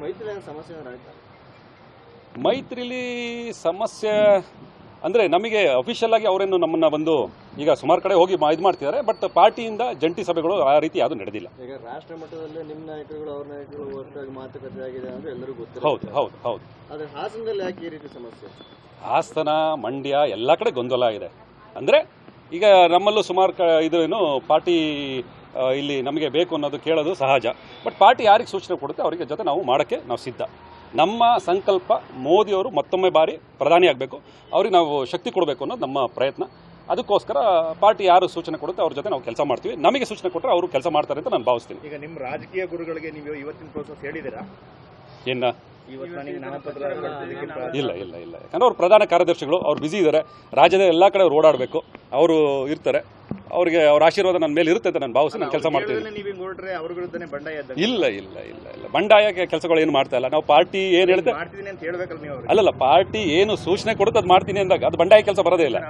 ಮೈತ್ರಿ ಸಮಸ್ಯೆ ಮೈತ್ರಿಲಿ ಸಮಸ್ಯೆ ಅಂದರೆ ನಮಗೆ ಅಫಿಷಿಯಲ್ ಆಗಿ ಅವರೇನು ನಮ್ಮನ್ನ ಬಂದು ಈಗ ಸುಮಾರು ಕಡೆ ಹೋಗಿ ಇದು ಮಾಡ್ತಿದ್ದಾರೆ ಬಟ್ ಪಾರ್ಟಿಯಿಂದ ಜಂಟಿ ಸಭೆಗಳು ಆ ರೀತಿ ಯಾವುದು ನಡೆದಿಲ್ಲ. ಈಗ ರಾಷ್ಟ್ರ ಮಟ್ಟದಲ್ಲಿ ನಿಮ್ಮ ನಾಯಕರುಗಳು ಅವ್ರ ನಾಯಕರುಗಳು ಒಟ್ಟಾಗಿ ಮಾತುಕತೆ ಆಗಿದೆ ಅಂದ್ರೆ ಎಲ್ಲರಿಗೂ ಗೊತ್ತಿಲ್ಲ ಹೌದು ಹೌದು ಹೌದು. ಆದ್ರೆ ಹಾಸನದಲ್ಲಿ ಯಾಕೆ ಈ ರೀತಿ ಸಮಸ್ಯೆ? ಹಾಸನ ಮಂಡ್ಯ ಎಲ್ಲ ಕಡೆ ಗೊಂದಲ ಇದೆ ಅಂದರೆ ಈಗ ನಮ್ಮಲ್ಲೂ ಸುಮಾರು ಕ ಇದು ಏನು ಪಾರ್ಟಿ ಇಲ್ಲಿ ನಮಗೆ ಬೇಕು ಅನ್ನೋದು ಕೇಳೋದು ಸಹಜ. ಬಟ್ ಪಾರ್ಟಿ ಯಾರಿಗೆ ಸೂಚನೆ ಕೊಡುತ್ತೆ ಅವರಿಗೆ ಜೊತೆ ನಾವು ಮಾಡೋಕ್ಕೆ ನಾವು ಸಿದ್ಧ. ನಮ್ಮ ಸಂಕಲ್ಪ ಮೋದಿಯವರು ಮತ್ತೊಮ್ಮೆ ಬಾರಿ ಪ್ರಧಾನಿ ಆಗಬೇಕು. ಅವ್ರಿಗೆ ನಾವು ಶಕ್ತಿ ಕೊಡಬೇಕು ಅನ್ನೋದು ನಮ್ಮ ಪ್ರಯತ್ನ. ಅದಕ್ಕೋಸ್ಕರ ಪಾರ್ಟಿ ಯಾರು ಸೂಚನೆ ಕೊಡುತ್ತೆ ಅವ್ರ ಜೊತೆ ನಾವು ಕೆಲಸ ಮಾಡ್ತೀವಿ. ನಮಗೆ ಸೂಚನೆ ಕೊಟ್ಟರೆ ಅವರು ಕೆಲಸ ಮಾಡ್ತಾರೆ ಅಂತ ನಾನು ಭಾವಿಸ್ತೀನಿ. ಈಗ ನಿಮ್ಮ ರಾಜಕೀಯ ಗುರುಗಳಿಗೆ ನೀವು ಇವತ್ತಿನ ಪ್ರೋಸೆಸ್ ಹೇಳಿದ್ದೀರಾ? ಏನು? ಇಲ್ಲ ಇಲ್ಲ ಇಲ್ಲ. ಯಾಕಂದ್ರೆ ಅವ್ರು ಪ್ರಧಾನ ಕಾರ್ಯದರ್ಶಿಗಳು ಅವ್ರು ಬ್ಯುಸಿ ಇದ್ದಾರೆ ರಾಜ್ಯದ ಎಲ್ಲ ಕಡೆ ಅವ್ರು ಓಡಾಡಬೇಕು. ಅವರು ಇರ್ತಾರೆ. ಅವರಿಗೆ ಅವ್ರ ಆಶೀರ್ವಾದ ನನ್ನ ಮೇಲೆ ಇರುತ್ತೆ ಅಂತ ನಾನು ಭಾವಿಸಿ ನಾನು ಕೆಲಸ ಮಾಡ್ತೀನಿ. ಇಲ್ಲ ಇಲ್ಲ ಇಲ್ಲ ಇಲ್ಲ ಬಂಡಾಯ ಕೆಲಸಗಳು ಏನು ಮಾಡ್ತಾ ಇಲ್ಲ. ನಾವು ಪಾರ್ಟಿ ಏನು ಹೇಳಿದೆ ಅಲ್ಲಲ್ಲ ಪಾರ್ಟಿ ಏನು ಸೂಚನೆ ಕೊಡುತ್ತೆ ಅದು ಮಾಡ್ತೀನಿ ಅಂದಾಗ ಅದು ಬಂಡಾಯ ಕೆಲಸ ಬರೋದೇ ಇಲ್ಲ.